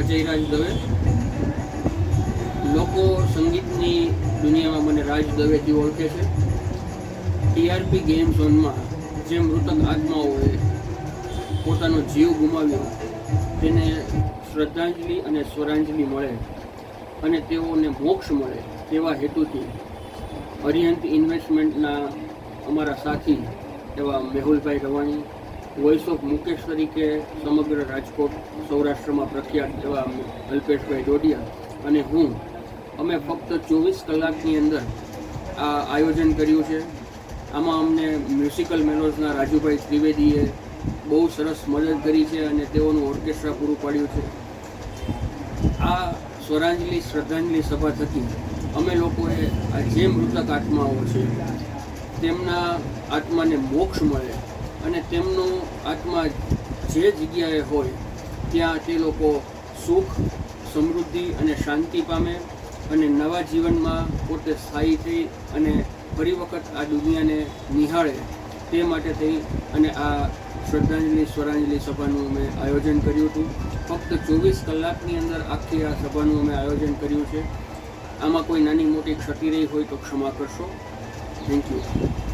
અજયરાજ દવે. લોકો સંગીતની દુનિયામાં મને રાજ દવેથી ઓળખે છે. ટીઆરપી ગેમ ઝોનમાં જે મૃતક આત્માઓએ પોતાનો જીવ ગુમાવ્યો, તેને શ્રદ્ધાંજલિ અને સ્વરાંજલિ મળે અને તેઓને મોક્ષ મળે તેવા હેતુથી અરિહંત ઇન્વેસ્ટમેન્ટના અમારા સાથી એવા મેહુલભાઈ રવાણી વોઇસ ઓફ મુકેશ તરીકે સમગ્ર રાજકોટ સૌરાષ્ટ્રમાં પ્રખ્યાત એવા અલ્પેશભાઈ ડોડિયા અને હું, અમે ફક્ત ચોવીસ કલાકની અંદર આ આયોજન કર્યું છે. આમાં અમને મ્યુઝિકલ મેલોઝના રાજુભાઈ ત્રિવેદીએ બહુ સરસ મદદ કરી છે અને તેઓનું ઓર્કેસ્ટ્રા પૂરું પાડ્યું છે. આ સ્વરાંજલિ, શ્રદ્ધાંજલિ સભા થકી અમે લોકોએ જે મૃતક આત્માઓ છે, તેમના આત્માને મોક્ષ મળે અને તેમનો આત્મા જે જગ્યાએ હોય, ત્યાં તે લોકો સુખ, સમૃદ્ધિ અને શાંતિ પામે અને નવા જીવનમાં પોતે સ્થાયી થઈ અને ફરી વખત આ દુનિયાને નિહાળે તે માટે થઈ અને આ શ્રદ્ધાંજલિ સ્વરાંજલિ સભાનું અમે આયોજન કર્યું હતું. ફક્ત ચોવીસ કલાકની અંદર આખી આ સભાનું અમે આયોજન કર્યું છે. આમાં કોઈ નાની મોટી ક્ષતિ રહી હોય તો ક્ષમા કરશો. Thank you